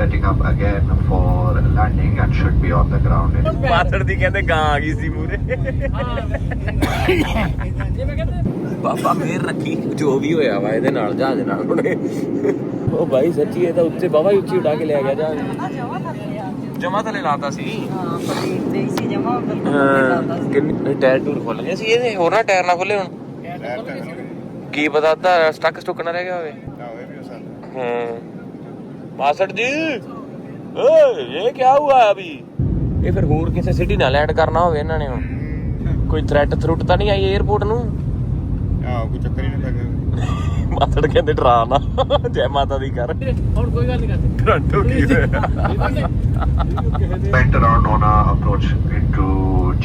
setting up again for landing and should be on the ground in ਮਾਸੜ ਦੀ ਕਹਿੰਦੇ ਗਾਂ ਆ ਗਈ ਸੀ ਮੂਰੇ ਬਾਬਾ ਮੇਰ ਰੱਖੀ ਜੋ ਵੀ ਹੋਇਆ ਵਾ ਇਹਦੇ ਨਾਲ ਜਹਾਜ਼ ਨਾਲ ਹੁਣੇ ਉਹ ਬਾਈ ਸੱਚੀ ਇਹ ਤਾਂ ਉੱਤੇ ਬਾਬਾ ਹੀ ਉੱਚੀ ਉਡਾ ਕੇ ਲੈ ਗਿਆ ਜਹਾਜ਼। ਜਮਾ ਥਲੇ ਲਾਤਾ ਸੀ। ਹਾਂ ਕਿੰਨੇ ਟਾਇਰ ਟੂਰ ਖੁੱਲ ਗਏ ਸੀ ਇਹਦੇ ਹੋਰ ਨਾ ਟਾਇਰ ਨਾ ਖੁੱਲੇ ਹੁਣ। ਕੀ ਪਤਾ ਤਾਂ ਸਟੱਕ ਸਟੁੱਕ ਨਾ ਰਹਿ ਗਿਆ ਹੋਵੇ। ਹਾਂ। ਮਾਸੜ ਜੀ। ਓਏ ਇਹ ਕੀ ਹੁਆ ਅਭੀ? ਇਹ ਫਿਰ ਹੋਰ ਕਿਸੇ ਸਿਟੀ ਨਾਲ ਲੈਂਡ ਕਰਨਾ ਹੋਵੇ ਇਹਨਾਂ ਨੇ ਹੁਣ। ਕੋਈ ਥ੍ਰੈਟ ਥਰੂਟ ਤਾਂ ਨਹੀਂ ਆਈ 에어ਪੋਰਟ ਨੂੰ? ਆਹ ਕੋਈ ਚੱਕਰ ਹੀ ਨਹੀਂ ਪੈ ਗਿਆ ਮਾਸੜ ਕਹਿੰਦੇ ਡਰਾ ਨਾ। ਜੈ ਮਾਤਾ ਦੀ ਕਰ। ਹੁਣ ਕੋਈ ਗੱਲ ਨਹੀਂ ਕਰਦੇ। ਕਰੰਟ ਹੋ ਗਈ। on our approach into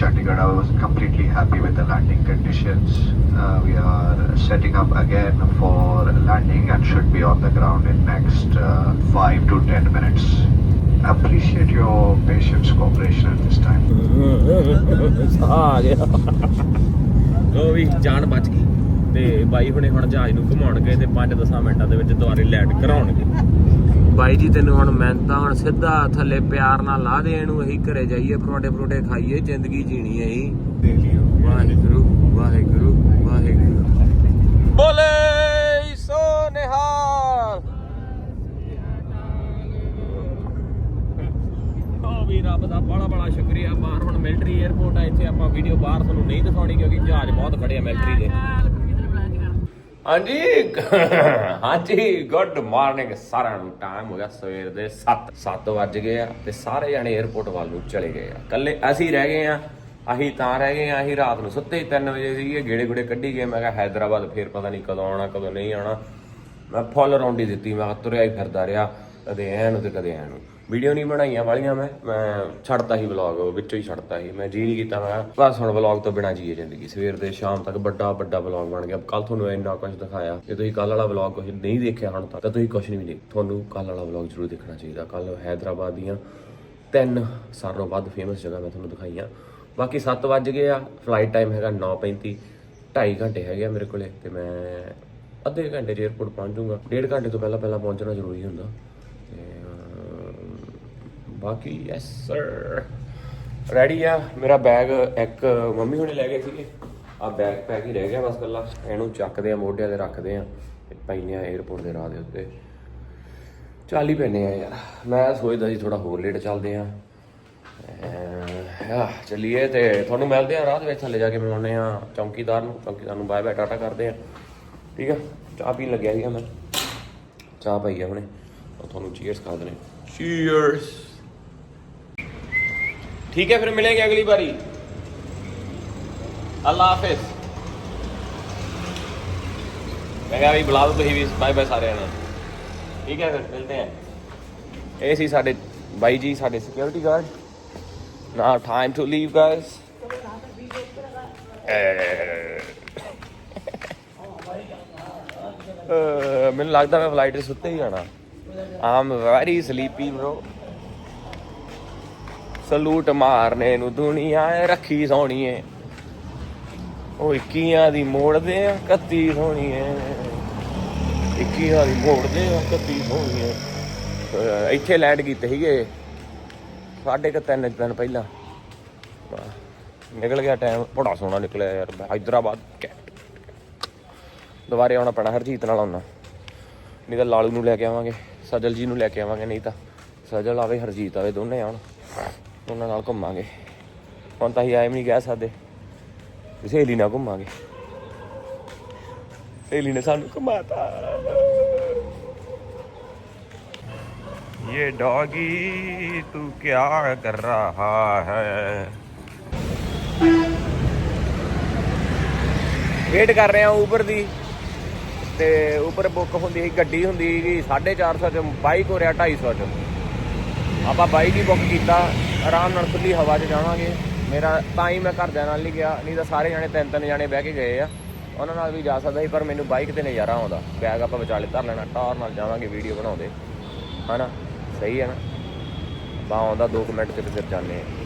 Chandigarh. I was completely happy with the landing conditions. Uh, we are setting up again for landing and should be on the ground in next uh, five to ten minutes. Appreciate your patience, cooperation at this time. ਆ ਗਿਆ ਉਹ ਵੀ ਜਾਨ ਬਚ ਗਈ ਤੇ ਬਾਈ ਹੁਣੇ ਹੁਣ ਜਹਾਜ਼ ਨੂੰ ਘੁਮਾਉਣਗੇ ਤੇ 5-10 ਮਿੰਟਾਂ ਦੇ ਵਿੱਚ ਦੁਬਾਰੇ ਲੈਂਡ ਕਰਾਉਣਗੇ ਬਾਈ ਜੀ, ਤੈਨੂੰ ਹੁਣ ਮੈਂ ਤਾਂ ਹੁਣ ਸਿੱਧਾ ਥੱਲੇ ਪਿਆਰ ਨਾਲ ਲਾ ਦੇ ਇਹਨੂੰ, ਅਸੀਂ ਘਰੇ ਜਾਈਏ, ਪਰੌਂਠੇ ਪਰੌਂਠੇ ਖਾਈਏ, ਜ਼ਿੰਦਗੀ ਜੀਣੀ ਹੈ ਅਸੀਂ ਦੇਖ ਲਿਓ ਵਾਹਿਗੁਰੂ ਵਾਹਿਗੁਰੂ ਵਾਹਿਗੁਰੂ। ਬੋਲੇ ਸੋ ਨਿਹਾਲ। ਵੀ ਰੱਬ ਦਾ ਬੜਾ ਬੜਾ ਸ਼ੁਕਰੀਆ, ਬਾਹਰ ਹੁਣ ਮਿਲਟਰੀ 에ਅਰਪੋਰਟ ਆ, ਇੱਥੇ ਆਪਾਂ ਵੀਡੀਓ ਬਾਹਰ ਤੁਹਾਨੂੰ ਨਹੀਂ ਦਿਖਾਉਣੀ, ਕਿਉਂਕਿ ਜਹਾਜ਼ ਬਹੁਤ ਖੜੇ ਆ ਮਿਲਟਰੀ ਦੇ। ਹਾਂਜੀ। ਹਾਂਜੀ ਗੁੱਡ ਮਾਰਨਿੰਗ ਸਾਰਿਆਂ ਨੂੰ। ਟਾਈਮ ਹੋ ਗਿਆ ਸਵੇਰ ਦੇ 7 7 ਵੱਜ ਗਏ ਆ ਤੇ ਸਾਰੇ ਜਣੇ 에ਅਰਪੋਰਟ ਵੱਲ ਨੂੰ ਚਲੇ ਗਏ ਆ। ਕੱਲੇ ਅਸੀਂ ਰਹਿ ਗਏ ਆ। ਅਸੀਂ ਤਾਂ ਰਹਿ ਗਏ ਆ। ਅਸੀਂ ਰਾਤ ਨੂੰ ਸੁੱਤੇ ਹੀ 3 ਵਜੇ ਸੀਗੇ। ਗੇੜੇ ਗੁੜੇ ਕੱਢੀ ਗਏ। ਮੈਂ ਕਿਹਾ ਹੈਦਰਾਬਾਦ ਫੇਰ ਪਤਾ ਨਹੀਂ ਕਦੋਂ ਆਉਣਾ, ਕਦੋਂ ਨਹੀਂ ਆਉਣਾ। ਮੈਂ ਫੁੱਲ ਰੌਂਡੀ ਦਿੱਤੀ। ਮੈਂ ਕਿਹਾ ਤੁਰਿਆ ਹੀ ਫਿਰਦਾ ਰਿਹਾ। ਕਦੇ ਐ ਨੂੰ ਤੇ ਕਦੇ ਐ ਨੂੰ। ਵੀਡੀਓ ਨਹੀਂ ਬਣਾਈਆਂ ਵਾਲੀਆਂ ਮੈਂ ਮੈਂ ਛੱਡਤਾ ਸੀ ਵਲੌਗ ਵਿੱਚੋਂ ਹੀ ਛੱਡਤਾ ਸੀ। ਮੈਂ ਜੀ ਨਹੀਂ ਕੀਤਾ, ਮੈਂ ਬਸ ਹੁਣ ਵਲੌਗ ਤੋਂ ਬਿਨਾ ਜੀਏ ਜ਼ਿੰਦਗੀ। ਸਵੇਰ ਦੇ ਸ਼ਾਮ ਤੱਕ ਵੱਡਾ ਵੱਡਾ ਵਲੌਗ ਬਣ ਗਿਆ। ਕੱਲ ਤੁਹਾਨੂੰ ਇੰਨਾ ਕੁਝ ਦਿਖਾਇਆ। ਜੇ ਤੁਸੀਂ ਕੱਲ ਵਾਲਾ ਵਲੌਗ ਕੁਝ ਨਹੀਂ ਦੇਖਿਆ ਹੁਣ ਤੱਕ, ਤਾਂ ਤੁਸੀਂ ਕੁਝ ਨਹੀਂ। ਵੀ ਤੁਹਾਨੂੰ ਕੱਲ ਵਾਲਾ ਵਲੌਗ ਜ਼ਰੂਰ ਦੇਖਣਾ ਚਾਹੀਦਾ। ਕੱਲ ਹੈਦਰਾਬਾਦ ਦੀਆਂ ਤਿੰਨ ਸਾਰੋਂ ਵੱਧ ਫੇਮਸ ਜਗ੍ਹਾ ਮੈਂ ਤੁਹਾਨੂੰ ਦਿਖਾਈਆਂ। ਬਾਕੀ 7 ਵੱਜ ਗਏ ਆ ਫਲਾਈਟ ਟਾਈਮ ਹੈਗਾ 9:35 2.5 ਘੰਟੇ ਹੈਗੇ ਆ ਮੇਰੇ ਕੋਲੇ, ਤੇ ਮੈਂ ਅੱਧੇ ਘੰਟੇ 'ਚ 에ਅਰਪੋਰਟ ਪਹੁੰਚ ਜਾਊਂਗਾ। ਡੇਢ ਘੰਟੇ ਤੋਂ ਪਹਿਲਾਂ ਪਹਿਲਾਂ ਪਹੁੰਚਣਾ ਜ਼ਰੂਰੀ ਹੁੰਦਾ। ਬਾਕੀ ਯੈਸ ਸਰ ਰੈਡੀ ਆ? ਮੇਰਾ ਬੈਗ ਇੱਕ ਮੰਮੀ ਹੁਣੇ ਲੈ ਗਏ ਸੀਗੇ। ਆ ਬੈਗ ਪੈਕ ਹੀ ਰਹਿ ਗਿਆ ਬਸ ਗੱਲਾਂ ਇਹਨੂੰ ਚੱਕਦੇ ਆ, ਮੋਢਿਆਂ ਤੇ ਰੱਖਦੇ ਆ ਤੇ ਪੈਨੇ ਆ 에ਅਰਪੋਰਟ ਦੇ ਰਾਹ ਦੇ ਉੱਤੇ। ਚੱਲ ਹੀ ਪੈਨੇ ਆ ਯਾਰ। ਮੈਂ ਸੋਚਦਾ ਸੀ ਥੋੜਾ ਹੋਰ ਲੇਟ ਚੱਲਦੇ ਆ। ਅਹ ਆ ਚਲਿਏ ਤੇ ਤੁਹਾਨੂੰ ਮਿਲਦੇ ਆ ਰਾਹ ਦੇ ਵਿੱਚ, ਥੱਲੇ ਜਾ ਕੇ ਮਿਲਾਉਂਦੇ ਆ ਚੌਂਕੀਦਾਰ ਨੂੰ। ਚੌਂਕੀਦਾਰ ਨੂੰ ਬਾਏ ਬਾਏ ਟਾਟਾ ਕਰਦੇ ਆ। ਠੀਕ ਆ? ਚਾਹ ਪੀਣ ਲੱਗਿਆ ਸੀਗਾ ਮੈਂ। ਚਾਹ ਪਾਈ ਆ ਹੁਣੇ। ਉਹ ਤੁਹਾਨੂੰ ਚੀਅਰਸ ਕਰ ਦਨੇ ਚੀਅਰਸ ਠੀਕ ਹੈ, ਫਿਰ ਮਿਲਾਂਗੇ ਅਗਲੀ ਵਾਰੀ। ਅੱਲਾ ਹਾਫਿਜ਼। ਮੈਂ ਕਿਹਾ ਵੀ ਬੁਲਾ ਦੋ ਤੁਸੀਂ ਵੀ, ਬਾਏ ਬਾਏ ਸਾਰਿਆਂ ਨੂੰ। ਠੀਕ ਹੈ, ਫਿਰ ਮਿਲਦੇ ਆ ਇਹ ਸੀ ਸਾਡੇ ਬਾਈ ਜੀ, ਸਾਡੇ ਸਿਕਿਉਰਿਟੀ ਗਾਰਡ ਨਾ ਟਾਈਮ ਟੂ ਲੀਵ ਗਾਇਸ ਮੈਨੂੰ ਲੱਗਦਾ ਮੈਂ ਫਲਾਈਟ 'ਤੇ ਸੁੱਤੇ ਹੀ ਜਾਣਾ। I'm very sleepy bro salute ਮਾਰਨੇ ਨੂੰ ਦੁਨੀਆ ਰੱਖੀ ਸੋਣੀ ਏ ਉਹ 21 ਦੀ ਮੋੜਦੇ ਆ 31 ਸੋਣੀ ਏ 21 ਦੀ ਮੋੜਦੇ ਆ 31 ਸੋਣੀ ਏ ਇੱਥੇ ਲੈਂਡ ਕੀਤੇ ਸੀਗੇ। ਸਾਢੇ ਕ 3 ਦਿਨ ਪਹਿਲਾਂ। ਨਿਕਲ ਗਿਆ ਟਾਈਮ ਬੜਾ ਸੋਹਣਾ ਨਿਕਲਿਆ ਯਾਰ ਹైదరాబాద్ ਦੁਬਾਰੇ ਆਉਣਾ ਪੈਣਾ ਹਰਜੀਤ ਨਾਲ ਆਉਣਾ। ਨਹੀਂ ਤਾਂ ਲਾਲੂ ਨੂੰ ਲੈ ਕੇ ਆਵਾਂਗੇ ਸਜਲ ਜੀ ਨੂੰ ਲੈ ਕੇ ਆਵਾਂਗੇ, ਨਹੀਂ ਤਾਂ ਸਜਲ ਆਵੇ, ਹਰਜੀਤ ਆਵੇ, ਦੋਨੇ ਆਉਣ। ਉਹਨਾਂ ਨਾਲ ਘੁੰਮਾਂਗੇ ਹੁਣ ਤਾਂ ਅਸੀਂ ਆਏ ਵੀ ਨਹੀਂ ਕਹਿ ਸਕਦੇ ਵੀ ਸਹੇਲੀ ਨਾਲ ਘੁੰਮਾਂਗੇ ਸਹੇਲੀ ਨੇ ਸਾਨੂੰ ਘੁਮਾਤਾ ये डॉगी तू क्या कर रहा है ਵੇਟ ਕਰ ਰਹੇ ਆ ਉਬਰ ਦੀ ਤੇ ਉਬਰ ਬੁੱਕ ਹੁੰਦੀ ਸੀ ਗੱਡੀ ਹੁੰਦੀ ਸੀ 450 ਚ ਬਾਈਕ ਹੋ ਰਿਹਾ 250 ਚ ਆਪਾਂ ਬਾਈਕ ਹੀ ਬੁੱਕ ਕੀਤਾ ਆਰਾਮ ਨਾਲ ਖੁੱਲੀ ਹਵਾ 'ਚ ਜਾਵਾਂਗੇ। ਮੇਰਾ ਤਾਂ ਹੀ ਮੈਂ ਘਰਦਿਆਂ ਨਾਲ ਨਹੀਂ ਗਿਆ, ਨਹੀਂ ਤਾਂ ਸਾਰੇ ਜਾਣੇ ਤਿੰਨ ਤਿੰਨ ਜਾਣੇ ਬਹਿ ਕੇ ਗਏ ਆ। ਉਹਨਾਂ ਨਾਲ ਵੀ ਜਾ ਸਕਦਾ ਸੀ, ਪਰ ਮੈਨੂੰ ਬਾਈਕ ਤੇ ਨਜ਼ਾਰਾ ਆਉਂਦਾ। ਬੈਗ ਆਪਾਂ ਵਿਚਾਲੇ ਧਰ ਲੈਣਾ ਟਾਰ ਨਾਲ ਜਾਵਾਂਗੇ ਵੀਡੀਓ ਬਣਾਉਂਦੇ। ਹਨਾ? ਸਹੀ ਹੈ ਨਾ? ਬਾ ਆਉਂਦਾ 2 ਮਿੰਟ ਚ ਤੇ ਫਿਰ ਜਾਂਦੇ ਆ।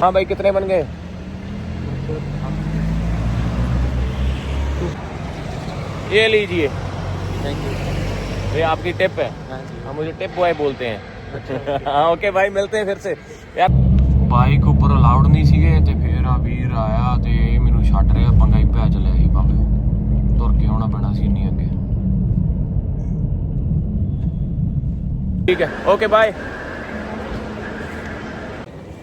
हाँ भाई कितने बन गए ये लीजिए ਥੈਂਕ ਯੂ ये आपकी टिप है ਹਾਂਜੀ हाँ मुझे टिप बॉय बोलते हैं हाँ ओके भाई मिलते हैं फिर से यार ਬਾਈਕ ਉੱਪਰ ਅਲਾਉਡ ਨਹੀਂ ਸੀਗੇ ਤੇ ਫੇਰ ਆ ਵੀਰ ਆਇਆ ਤੇ ਇਹ ਮੈਨੂੰ ਛੱਡ ਰਿਹਾ ਪੰਗਾ ਹੀ ਪੈ ਚੱਲਿਆ ਸੀ ਬਾਬੇ ਤੁਰ ਕੇ ਆਉਣਾ ਪੈਣਾ ਸੀ ਇੰਨੀ ਅੱਗੇ ਠੀਕ ਹੈ ਓਕੇ ਬਾਏ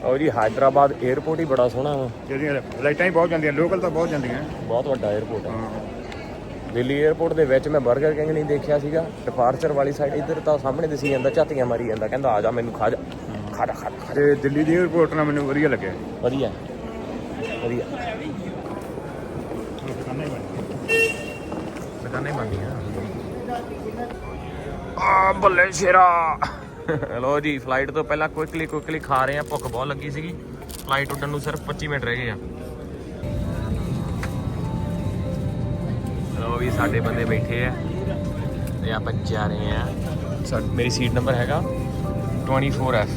ਔਰ ਜੀ ਹਾਈਦਰਾਬਾਦ 에ਅਰਪੋਰਟ ਹੀ ਬੜਾ ਸੋਹਣਾ ਵਾ। ਜਿਹੜੀਆਂ ਲਾਈਟਾਂ ਹੀ ਬਹੁਤ ਜਾਂਦੀਆਂ ਲੋਕਲ ਤਾਂ ਬਹੁਤ ਜਾਂਦੀਆਂ। ਬਹੁਤ ਵੱਡਾ 에ਅਰਪੋਰਟ ਹੈ। ਹਾਂ ਦਿੱਲੀ 에ਅਰਪੋਰਟ ਦੇ ਵਿੱਚ ਮੈਂ 버ਗਰ ਕਿੰਗ ਨਹੀਂ ਦੇਖਿਆ ਸੀਗਾ ਡਿਪਾਰਚਰ ਵਾਲੀ ਸਾਈਡ ਇੱਧਰ ਤਾਂ ਸਾਹਮਣੇ ਦਿਸੀ ਜਾਂਦਾ ਝਾਤੀਆਂ ਮਾਰੀ ਜਾਂਦਾ ਕਹਿੰਦਾ ਆ ਜਾ ਮੈਨੂੰ ਖਾ ਜਾ। ਖਾ ਜਾ ਖਾ ਜਾ, ਖਾ ਜਾ। ਤੇ ਦਿੱਲੀ ਦੀ 에ਅਰਪੋਰਟ ਨਾਲ ਮੈਨੂੰ ਵਧੀਆ ਲੱਗਿਆ। ਵਧੀਆ। ਵਧੀਆ। ਦੁਕਾਨਾਂ ਹੀ ਬੰਦੀਆਂ ਆ ਬੱਲੇ ਸ਼ੇਰਾ। ਲੋ ਜੀ ਫਲਾਈਟ ਤੋਂ ਪਹਿਲਾਂ ਕੁਇਕਲੀ ਕੁਇਕਲੀ ਖਾ ਰਹੇ ਆ ਭੁੱਖ ਬਹੁਤ ਲੱਗੀ ਸੀਗੀ। ਫਲਾਈਟ ਉੱਡਣ ਨੂੰ ਸਿਰਫ 25 ਮਿੰਟ ਰਹਿ ਗਏ ਆ। ਲੋ ਵੀ, ਸਾਡੇ ਬੰਦੇ ਬੈਠੇ ਆ ਤੇ ਆਪਾਂ ਜਾ ਰਹੇ ਆ ਮੇਰੀ ਸੀਟ ਨੰਬਰ ਹੈਗਾ 24F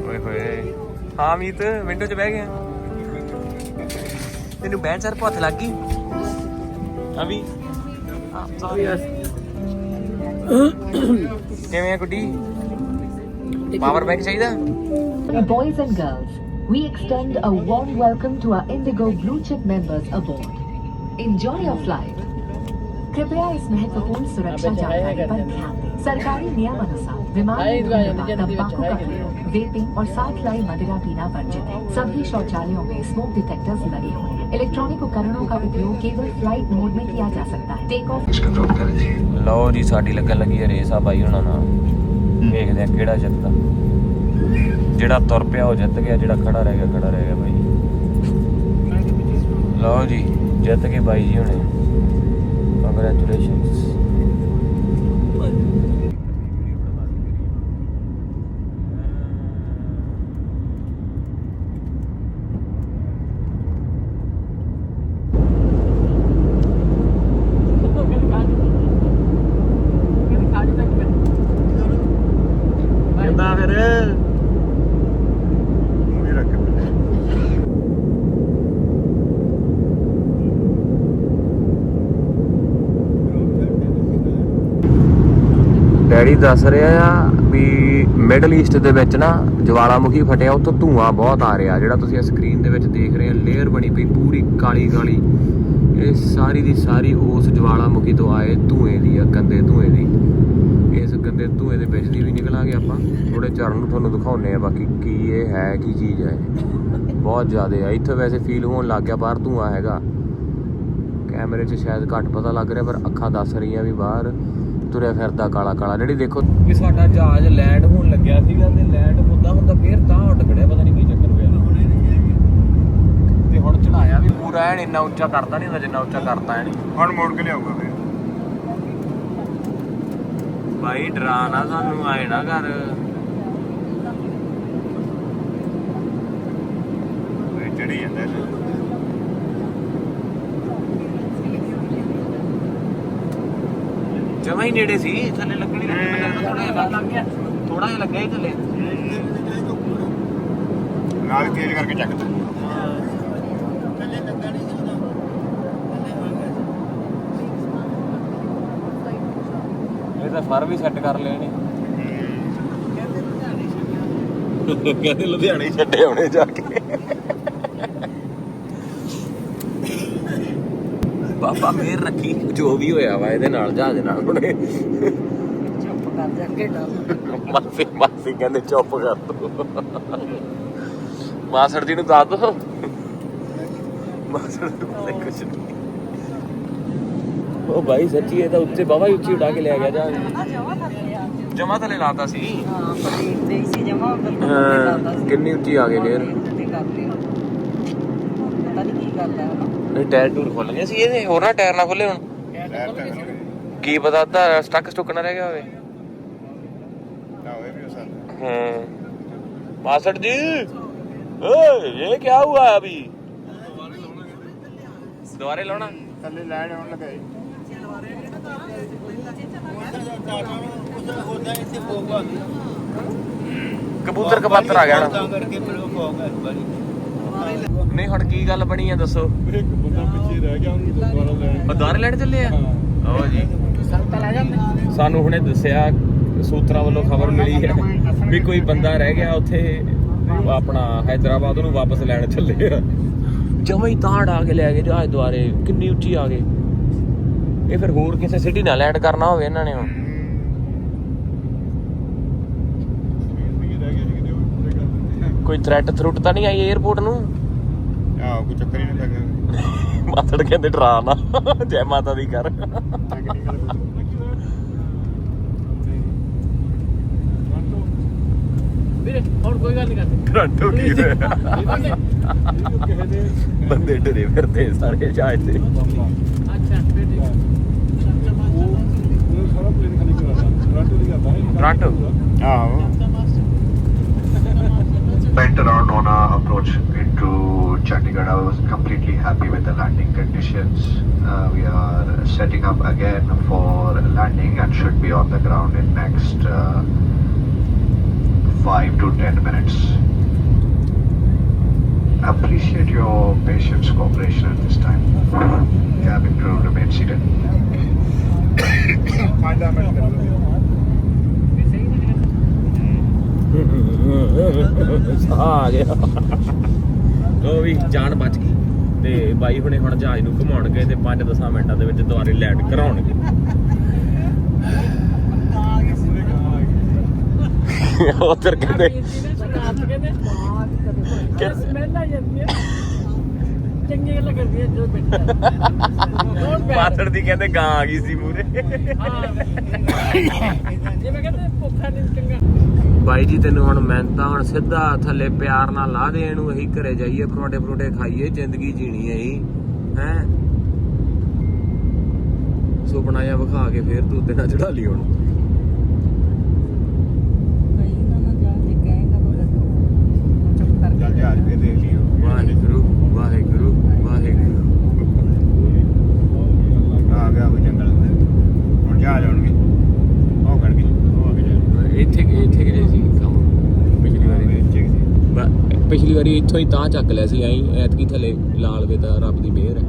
ਓਏ ਹੋਏ। ਹਾਂ, ਮੀਤ ਵਿੰਡੋ 'ਚ ਬਹਿ ਗਿਆ। ਤੈਨੂੰ ਬੈਠ ਸਰ ਭੁੱਖ ਲੱਗ। ਗਈ ਅਭੀ ਹਾਂ ਸੌਰੀ ਕਿਵੇਂ ਆ ਗੁੱਡੀ ਪਾਵਰ ਬੈਂਕ ਚਾਹੀਦਾ Boys and girls, we extend a warm welcome to our Indigo Blue Chip members aboard. Enjoy your flight. कृपया इस महत्वपूर्ण सुरक्षा जानकारी पर ध्यान दें सरकारी नियमानुसार विमान में धूम्रपान, तंबाकू का प्रयोग वेपिंग और साथ लाई मदिरा पीना वर्जित है सभी शौचालयों में स्मोक डिटेक्टर्स लगे हुए हैं इलेक्ट्रॉनिक उपकरणों का उपयोग केवल फ्लाइट मोड में किया जा सकता है टेक ऑफ कंट्रोल करें जी ਲਓ ਜੀ ਸਾਡੀ ਲੱਗਣ ਲੱਗੀ ਹੈ ਰੇਸ ਆ ਬਾਈ ਹੁਣਾਂ ਨਾਲ ਵੇਖਦੇ ਆ ਕਿਹੜਾ ਜਿੱਤਦਾ ਜਿਹੜਾ ਤੁਰ ਪਿਆ ਉਹ ਜਿੱਤ ਗਿਆ ਜਿਹੜਾ ਖੜਾ ਰਹਿ ਗਿਆ ਖੜਾ ਰਹਿ ਗਿਆ ਬਾਈ ਲਓ ਜੀ ਜਿੱਤ ਗਏ ਬਾਈ ਜੀ ਹੁਣੇ ਕੰਗ੍ਰੈਚੁਲੇਸ਼ਨਸ ਡੈਡੀ ਦੱਸ ਰਿਹਾ ਆ ਵੀ ਮਿਡਲ ਈਸਟ ਦੇ ਵਿੱਚ ਨਾ ਜਵਾਲਾਮੁਖੀ ਫਟਿਆ, ਉੱਥੋਂ ਧੂਆਂ ਬਹੁਤ ਆ ਰਿਹਾ। ਜਿਹੜਾ ਤੁਸੀਂ ਸਕਰੀਨ ਦੇ ਵਿੱਚ ਦੇਖ ਰਹੇ ਆ ਲੇਅਰ ਬਣੀ ਪਈ, ਪੂਰੀ ਕਾਲੀ ਕਾਲੀ। ਇਹ ਸਾਰੀ ਦੀ ਸਾਰੀ ਉਸ ਜਵਾਲਾਮੁਖੀ ਤੋਂ ਆਏ ਧੂਏ ਦੀ ਆ, ਗੰਦੇ ਧੂਏ ਦੀ। ਇਸ ਗੰਦੇ ਧੂਏ ਦੇ ਵਿੱਚ ਦੀ ਵੀ ਨਿਕਲਾਂਗੇ ਆਪਾਂ। ਥੋੜੇ ਚਰਨ ਨੂੰ ਤੁਹਾਨੂੰ ਦਿਖਾਉਨੇ ਆ ਬਾਕੀ ਕੀ ਇਹ ਹੈ, ਕੀ ਚੀਜ਼ ਹੈ। ਬਹੁਤ ਜ਼ਿਆਦਾ ਆ। ਇੱਥੇ ਵੈਸੇ ਫੀਲ ਹੋਣ ਲੱਗ ਗਿਆ, ਬਾਹਰ ਧੂਆਂ ਹੈਗਾ। ਕੈਮਰੇ 'ਚ ਸ਼ਾਇਦ ਘੱਟ ਪਤਾ ਲੱਗ ਰਿਹਾ, ਪਰ ਅੱਖਾਂ ਦੱਸ ਰਹੀਆਂ ਵੀ ਬਾਹਰ। ਤੁਰਿਆ ਫਿਰਦਾ ਕਾਲਾ ਕਾਲਾ। ਜਿਹੜੀ ਦੇਖੋ ਵੀ ਸਾਡਾ ਜਹਾਜ਼ ਲੈਂਡ ਹੋਣ ਲੱਗਿਆ ਸੀਗਾ ਤੇ ਲੈਂਡ ਹੁੰਦਾ ਹੁੰਦਾ ਫੇਰ ਤਾਂ ਉੱਡ ਖੜਿਆ ਪਤਾ ਨਹੀਂ ਕੀ ਚੱਕਰ ਪਿਆ ਤੇ ਹੁਣ ਚੜਾਇਆ ਵੀ ਪੂਰਾ ਐਨ ਇੰਨਾ ਉੱਚਾ ਕਰਦਾ ਨਹੀਂ ਹੁੰਦਾ ਜਿੰਨਾ ਉੱਚਾ ਕਰਤਾ ਐਨ ਹੁਣ ਮੋੜ ਕੇ ਲਿਆਊਗਾ ਫਿਰ। ਭਾਈ ਡਰਾਣਾ ਸਾਨੂੰ ਆਏ ਨਾ ਕਰ ਚੜੀ ਜਾਂਦਾ ਇੱਥੇ। ਜਮਾ ਹੀ ਨੇੜੇ ਸੀ ਥੱਲੇ ਲੱਗਣੀ ਥੋੜਾ ਜਿਹਾ ਲੱਗ ਗਿਆ। ਥੋੜਾ ਜਿਹਾ ਲੱਗਾ ਹੀ ਥੱਲੇ। ਨਾਲ ਤੇਜ਼ ਕਰਕੇ ਇਹ ਤਾਂ ਫਰ ਵੀ ਸੈੱਟ ਕਰ ਲਿਆ ਨੇ ਕਹਿੰਦੇ ਲੁਧਿਆਣੇ ਛੱਡੇ ਆਉਣੇ ਜਾ ਕੇ। ਬਾਬਾ ਮੇਰ ਰੱਖੀ ਜੋ ਵੀ ਹੋਇਆ ਵਾ ਇਹਦੇ ਨਾਲ ਜਹਾਜ਼ ਨਾਲ ਹੁਣੇ। ਚੁੱਪ ਕਰ ਜਾ ਕੇ ਡਰ ਮਾਸੀ ਮਾਸੀ ਕਹਿੰਦੇ ਚੁੱਪ ਕਰ ਤੂੰ। ਮਾਸੜ ਜੀ ਨੂੰ ਦੱਸ ਦੋ। ਮਾਸੜ ਨੂੰ ਪਤਾ ਕੁਛ ਨਹੀਂ। ਉਹ ਭਾਈ ਸੱਚੀ ਇਹ ਤਾਂ ਉੱਤੇ ਬਾਬਾ ਹੀ ਉੱਚੀ ਉਡਾ ਕੇ ਲਿਆ ਗਿਆ ਜਹਾਜ਼। ਜਮਾ ਥੱਲੇ ਲਾਤਾ ਸੀ। ਹਾਂ ਦੇ ਸੀ ਜਮਾ। ਕਿੰਨੀ ਉੱਚੀ ਆ ਗਏ ਲਿਆ ਪਤਾ ਨਹੀਂ ਕੀ ਹੈ ਨਾ ਨਹੀਂ ਟਾਇਰ ਟੂਰ ਖੁੱਲ ਗਏ ਸੀ ਇਹਦੇ ਹੋਰ ਨਾ ਟਾਇਰ ਨਾ ਖੁੱਲੇ ਹੁਣ। ਕੀ ਪਤਾ ਅੱਧਾ ਸਟਕ ਸਟੁਕ ਨਾ ਰਹਿ ਗਿਆ ਹੋਵੇ। ਹੂੰ ਮਾਸੜ ਜੀ ਓਏ ਇਹ ਕੀ ਹੁਆ ਅਭੀ? ਦੁਬਾਰੇ ਲਾਉਣਾ? ਥੱਲੇ ਲੈਣ ਆਉਣ ਲੱਗੇ ਕਬੂਤਰ ਕਬਾਤਰ ਆ ਗਿਆ ਨਾ। ਕਰਕੇ ਫਿਰ ਉਹ ਕਹੋਗਾ ਇਸ ਨਹੀਂ ਹੁਣ ਕੀ ਗੱਲ ਬਣੀ ਆ ਦੱਸੋ? ਇੱਕ ਬੰਦਾ ਪਿੱਛੇ ਰਹਿ ਗਿਆ ਉਹਨੂੰ ਦੁਬਾਰਾ ਲੈਣ ਉਹ ਦੁਬਾਰਾ ਲੈਣ ਚੱਲੇ ਆ? ਆਓ ਜੀ। ਸਾਨੂੰ ਹੁਣੇ ਦੱਸਿਆ ਸੂਤਰਾਂ ਵੱਲੋਂ ਖਬਰ ਮਿਲੀ ਹੈ ਵੀ ਕੋਈ ਬੰਦਾ ਰਹਿ ਗਿਆ ਉੱਥੇ ਆਪਣਾ ਹైదరాబాద్ ਨੂੰ ਵਾਪਸ ਲੈਣ ਚੱਲੇ ਆ। ਜਮੇ ਹੀ ਤਾੜ ਆ ਕੇ ਲੈ ਗਏ ਜਹਾਜ਼ ਦੁਆਰੇ ਕਿੰਨੀ ਉੱਚੀ ਆ ਗਏ। ਇਹ ਫਿਰ ਹੋਰ ਕਿਸੇ ਸਿਟੀ ਨਾਲ ਲੈਂਡ ਕਰਨਾ ਹੋਵੇ ਇਹਨਾਂ ਨੇ ਹੁਣ। ਕੋਈ ਥ੍ਰੈਟ ਥਰੁੱਟ ਤਾਂ ਨਹੀਂ ਆਈ 에어ਪੋਰਟ ਨੂੰ? ਆਹ ਕੋਈ ਚੱਕਰ ਹੀ ਨਹੀਂ ਲੱਗਾ ਮਾਤੜ ਕਹਿੰਦੇ ਡਰਾ ਨਾ। ਜੈ ਮਾਤਾ ਦੀ ਕਰ। ਵੀਰੇ ਹੁਣ ਕੋਈ ਗੱਲ ਨਹੀਂ ਕਰਦੇ ਕਰੰਟ ਹੋ ਗਈ। ਬੰਦੇ ਡਰੇ ਫਿਰਦੇ ਸਾਰੇ ਜਹਾਜ਼ ਤੇ। ਅੱਛਾ ਠੀਕ ਕਰੰਟ ਆਹੋ। Went around on our approach into Chandigarh. I was completely happy with the landing conditions. Uh, we are setting up again for landing and should be on the ground in next uh, five to ten minutes. Appreciate your patience, cooperation at this time. Cabin crew remain seated. ਆ ਗਿਆ ਉਹ ਵੀ ਜਾਨ ਬਚ ਗਈ। ਤੇ ਬਾਈ ਹੁਣੇ ਹੁਣ ਜਹਾਜ਼ ਨੂੰ ਘੁਮਾਉਣਗੇ ਤੇ 5-10 ਮਿੰਟਾਂ ਦੇ ਵਿੱਚ ਦੁਬਾਰੇ ਲੈਂਡ ਕਰਾਉਣਗੇ। ਉਧਰ ਕਹਿੰਦੇ ਕਿ ਸਮੈਲ ਆ ਜਾਂਦੀ ਹੈ। ਚੰਗੀ ਗੱਲ ਕਰਦੀ ਹੈ ਜਦੋਂ ਬੈਠਾ ਮਾਤੜ ਦੀ ਕਹਿੰਦੇ ਗਾਂ ਆ ਗਈ ਸੀ ਮੂਰੇ ਜਿਵੇਂ ਕਹਿੰਦੇ ਭੁੱਖਾ ਨਹੀਂ ਚੰਗਾ। ਬਾਈ ਜੀ, ਤੈਨੂੰ ਹੁਣ ਮੈਂ ਤਾਂ ਹੁਣ ਸਿੱਧਾ ਥੱਲੇ ਪਿਆਰ ਨਾਲ ਲਾ ਦੇ ਇਹਨੂੰ, ਅਸੀਂ ਘਰੇ ਜਾਈਏ, ਪਰੌਂਠੇ ਪਰੌਂਠੇ ਖਾਈਏ, ਜ਼ਿੰਦਗੀ ਜੀਣੀ ਹੈ ਹੀ ਹੈ? ਸੁਪਨਾ ਜਿਹਾ ਵਿਖਾ ਕੇ ਫੇਰ ਤੂੰ ਉੱਤੇ ਨਾ ਚੜਾ ਲਈ ਹੁਣ ਚੱਲ ਜਹਾਜ਼ ਵੀ ਦੇਖ ਲਿਓ ਵਾਹਿਗੁਰੂ ਵਾਹਿਗੁਰੂ ਵਾਹਿਗੁਰੂ ਆ ਗਿਆ ਉਹ ਜੰਗਲ ਹੁਣ ਜਹਾਜ਼ ਆਉਣਗੇ ਉਹ ਖੜ ਗਏ ਉਹ ਆ ਗਏ ਜਹਾਜ਼ ਇੱਥੇ ਇੱਥੇ ਗਏ ਸੀ ਕੰਮ ਪਿਛਲੀ ਵਾਰੀ ਵਿੱਚ ਸੀ ਬ- ਪਿਛਲੀ ਵਾਰੀ ਇੱਥੋਂ ਹੀ ਤਾਂ ਚੱਕ ਲਿਆ ਸੀ ਆਈ ਐਤਕੀ ਥੱਲੇ ਲਾਲ ਵੇ ਰੱਬ ਦੀ ਮਿਹਰ ਹੈ।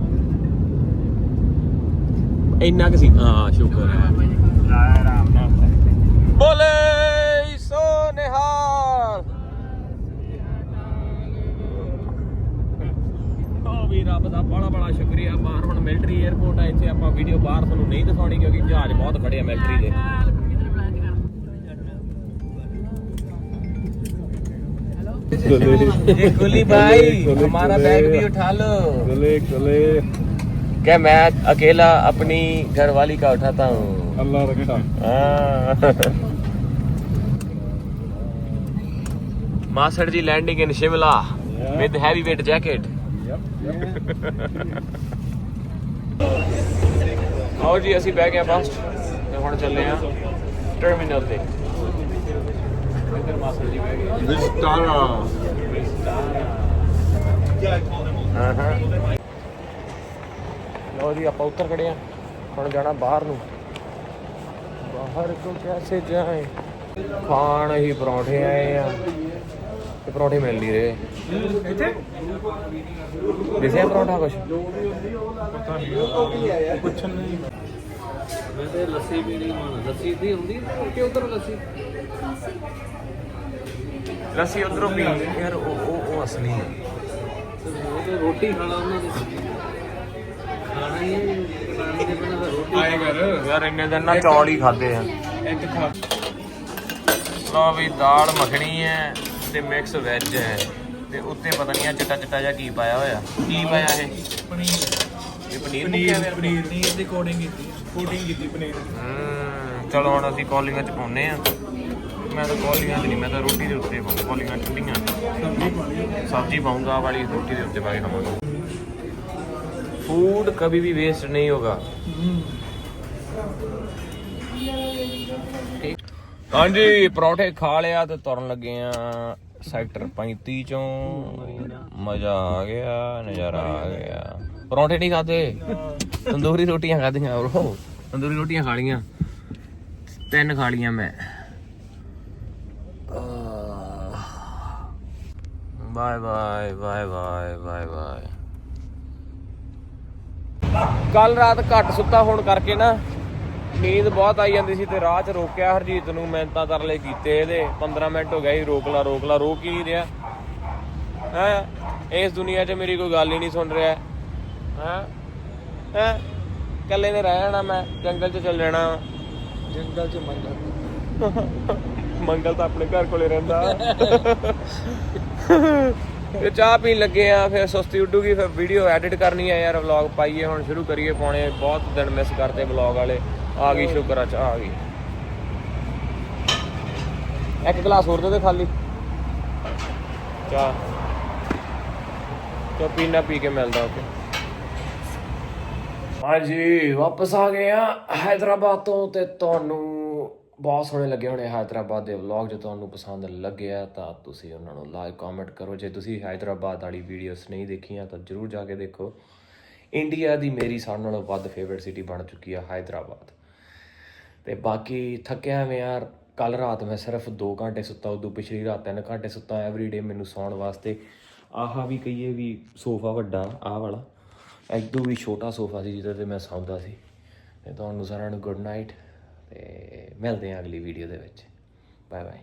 ਇੰਨਾ ਕਿ ਸੀ। ਹਾਂ, ਸ਼ੁਕਰ ਹੈ। ਆਰਾਮ ਨਾਲ ਬੋਲੇ ਸੋ ਨਿਹਾਲ ਉਹ ਵੀ ਰੱਬ ਦਾ ਬੜਾ ਬੜਾ ਸ਼ੁਕਰੀਆ। ਬਾਹਰ ਹੁਣ ਮਿਲਟਰੀ 에ਅਰਪੋਰਟ ਆ, ਇੱਥੇ ਆਪਾਂ ਵੀਡੀਓ ਬਾਹਰ ਤੁਹਾਨੂੰ ਨਹੀਂ ਦਿਖਾਉਣੀ ਕਿਉਂਕਿ ਜਹਾਜ਼ ਬਹੁਤ ਖੜੇ ਆ ਮਿਲਟਰੀ ਦੇ। ये कुली भाई हमारा बैग भी उठा लो गले गले क्या मैं अकेला अपनी घरवाली का उठाता हूँ Allah Rakha master ji landing in Shimla with heavy weight jacket ਆਓ ਜੀ ਅਸੀਂ ਬਹਿ ਗਏ ਬੱਸ ਤੇ ਹੁਣ ਚੱਲੇ ਆ ਟਰਮੀਨਲ ਤੇ Uh-huh. ਲੋ ਜੀ ਆਪਾਂ ਉੱਤਰ ਖੜੇ ਆ ਹੁਣ ਜਾਣਾ ਬਾਹਰ ਨੂੰ। ਬਾਹਰ ਕੋ ਕਿਵੇਂ ਜਾਏ? ਖਾਣ ਹੀ ਪਰੌਂਠੇ ਆਏ ਆ। ਤੇ ਪਰੌਂਠੇ ਮਿਲ ਨਹੀਂ ਰਹੇ। ਇੱਥੇ? ਦਿਸਿਆ ਪਰੌਂਠਾ ਕੁਛ? ਪਤਾ ਨਹੀਂ ਪੁੱਛਣ ਨਹੀਂ। ਲੱਸੀ ਵੀ ਨਹੀਂ ਮਾਣਾ ਲੱਸੀ ਦੀ ਹੁੰਦੀ ਕਿ ਉਧਰ ਲੱਸੀ? ਲੱਸੀ ਉਧਰੋਂ ਪੀ ਯਾਰ ਉਹ ਉਹ ਅਸਲੀ ਹੈ। ਤੇ ਰੋਟੀ ਖਾਣਾ ਉਹਨਾਂ ਦੇ ਖਾਣਾ ਹੀ ਪਾਣੀ ਦੇ ਬਿਨਾਂ ਰੋਟੀ ਆਏ ਕਰ। ਯਾਰ ਇੰਨੇ ਦਿਨ ਨਾ ਚੌਲ ਹੀ ਖਾਦੇ ਆ। ਇੱਕ ਖਾ। ਲਓ ਵੀ ਦਾਲ ਮੱਖਣੀ ਹੈ ਤੇ ਮਿਕਸ ਵੈਜ ਹੈ। ਤੇ ਉੱਤੇ ਪਤਾ ਨਹੀਂ ਆ ਚਟਾ ਚਟਾ ਜਿਹਾ ਕੀ ਪਾਇਆ ਹੋਇਆ। ਕੀ ਪਾਇਆ ਇਹ? ਪਨੀਰ। ਇਹ ਪਨੀਰ ਦੀ ਕੋਡਿੰਗ ਕੀਤੀ। कोटिंग की थी पनीर ਹਮ, ਚਲੋ ਹੁਣ ਅਸੀਂ ਕੌਲੀਆਂ ਚ ਪਾਉਨੇ ਆ ਮੈਂ ਤਾਂ ਕੌਲੀਆਂ ਚ ਨਹੀਂ ਮੈਂ ਤਾਂ ਰੋਟੀ ਦੇ ਉੱਤੇ ਪਾਉਂਗਾ ਕੌਲੀਆਂ ਠੰਡੀਆਂ ਸਬਜ਼ੀ ਪਾਉਂਗਾ ਵਾਲੀ ਰੋਟੀ ਦੇ ਉੱਤੇ ਪਾ ਕੇ ਖਾਵਾਂਗਾ फूड कभी भी वेस्ट नहीं होगा ਹਾਂਜੀ ਪਰੌਂਠੇ ਖਾ ਲਿਆ ਤੇ ਤੁਰਨ ਲੱਗੇ ਆ ਸੈਕਟਰ 35 ਚੋਂ ਮਜ਼ਾ ਆ ਗਿਆ ਨਜ਼ਾਰਾ ਆ ਗਿਆ ਪਰੌਂਠੇ ਨਹੀਂ ਖਾਦੇ। ਤੰਦੂਰੀ ਰੋਟੀਆਂ ਖਾਧੀਆਂ ਬ్రో ਤੰਦੂਰੀ ਰੋਟੀਆਂ ਖਾ ਲੀਆਂ ਤਿੰਨ ਖਾ ਲੀਆਂ ਮੈਂ। Bye bye bye bye bye bye. ਕੱਲ ਰਾਤ ਘੱਟ ਸੁੱਤਾ ਹੋਣ ਕਰਕੇ ਨਾ ਨੀਂਦ ਬਹੁਤ ਆਈ ਜਾਂਦੀ ਸੀ ਤੇ ਰਾਹ 'ਚ ਰੋਕਿਆ ਹਰਜੀਤ ਨੂੰ। ਮਿਹਨਤਾਂ ਤਰਲੇ ਕੀਤੇ ਇਹਦੇ। 15 ਮਿੰਟ ਹੋ ਗਏ ਸੀ ਰੋਕ ਲਾ ਰੋਕ ਲਾ ਰੋਕ ਹੀ ਨਹੀਂ ਰਿਹਾ। ਹੈ? ਇਸ ਦੁਨੀਆ 'ਚ ਮੇਰੀ ਕੋਈ ਗੱਲ ਹੀ ਨਹੀਂ ਸੁਣ ਰਿਹਾ। ਹੈ। ਹੈ? ਇਕੱਲੇ ਨੇ ਰਹਿ ਜਾਣਾ ਮੈਂ ਜੰਗਲ 'ਚ ਚੱਲ ਜਾਣਾ। ਜੰਗਲ ਚ ਮੰਗਲ। ਮੰਗਲ ਤਾਂ ਆਪਣੇ ਘਰ ਕੋਲੇ ਰਹਿੰਦਾ। ਤੇ ਚਾਹ ਪੀਣ ਲੱਗੇ ਆ ਫਿਰ ਸੁਸਤੀ ਉੱਡੂਗੀ ਫਿਰ ਵੀਡੀਓ ਐਡਿਟ ਕਰਨੀ ਆ ਯਾਰ ਵਲੌਗ ਪਾਈਏ ਹੁਣ ਸ਼ੁਰੂ ਕਰੀਏ ਪਾਉਣੇ ਬਹੁਤ ਦਿਨ ਮਿਸ ਕਰਤੇ ਵਲੌਗ ਵਾਲੇ। ਆ ਗਈ ਸ਼ੁਕਰ ਆ ਚਾਹ ਆ ਗਈ। ਇੱਕ ਗਲਾਸ ਹੋਰ ਦੇ ਦੇ ਖਾਲੀ। ਚਾਹ। ਚਾਹ ਪੀਣਾ ਪੀ ਕੇ ਮਿਲਦਾ ਓਕੇ ਹਾਂਜੀ, ਵਾਪਸ ਆ ਗਏ ਆ ਹైదరాబాద్ ਤੋਂ ਤੇ ਤੁਹਾਨੂੰ ਬਹੁਤ ਸੋਹਣੇ ਲੱਗੇ ਹੋਣੇ ਹైదరాబాద్ ਦੇ ਵਲੌਗ ਜੇ ਤੁਹਾਨੂੰ ਪਸੰਦ ਲੱਗੇ ਆ ਤਾਂ ਤੁਸੀਂ ਉਹਨਾਂ ਨੂੰ ਲਾਈਕ ਕਮੈਂਟ ਕਰੋ। ਜੇ ਤੁਸੀਂ ਹైదరాబాద్ ਵਾਲੀ ਵੀਡੀਓਸ ਨਹੀਂ ਦੇਖੀਆਂ ਤਾਂ ਜਰੂਰ ਜਾ ਕੇ ਦੇਖੋ। ਇੰਡੀਆ ਦੀ ਮੇਰੀ ਸਾਰਿਆਂ ਨਾਲੋਂ ਵੱਧ ਫੇਵਰਿਟ ਸਿਟੀ ਬਣ ਚੁੱਕੀ ਆ ਹైదరాబాద్ ਤੇ ਬਾਕੀ ਥੱਕਿਆ ਮੈਂ ਯਾਰ, ਕੱਲ ਰਾਤ ਮੈਂ ਸਿਰਫ 2 ਘੰਟੇ ਸੁੱਤਾ, ਉਦੋਂ ਪਿਛਲੀ ਰਾਤ 3 ਘੰਟੇ ਸੁੱਤਾ ਐਵਰੀ ਡੇ ਮੈਨੂੰ ਸੌਣ ਵਾਸਤੇ। ਆਹਾ ਵੀ ਕਹੀਏ ਵੀ ਸੋਫਾ ਵੱਡਾ, ਆਹ ਵਾਲਾ। ਐਦੋਂ ਵੀ ਛੋਟਾ ਸੋਫਾ ਸੀ ਜਿਹਦੇ ਤੇ ਮੈਂ ਸੌਂਦਾ ਸੀ। ਤੇ ਤੁਹਾਨੂੰ ਸਾਰਿਆਂ ਨੂੰ ਗੁੱਡ ਨਾਈਟ ਤੇ ਮਿਲਦੇ ਹਾਂ ਅਗਲੀ ਵੀਡੀਓ ਦੇ ਵਿੱਚ। Bye bye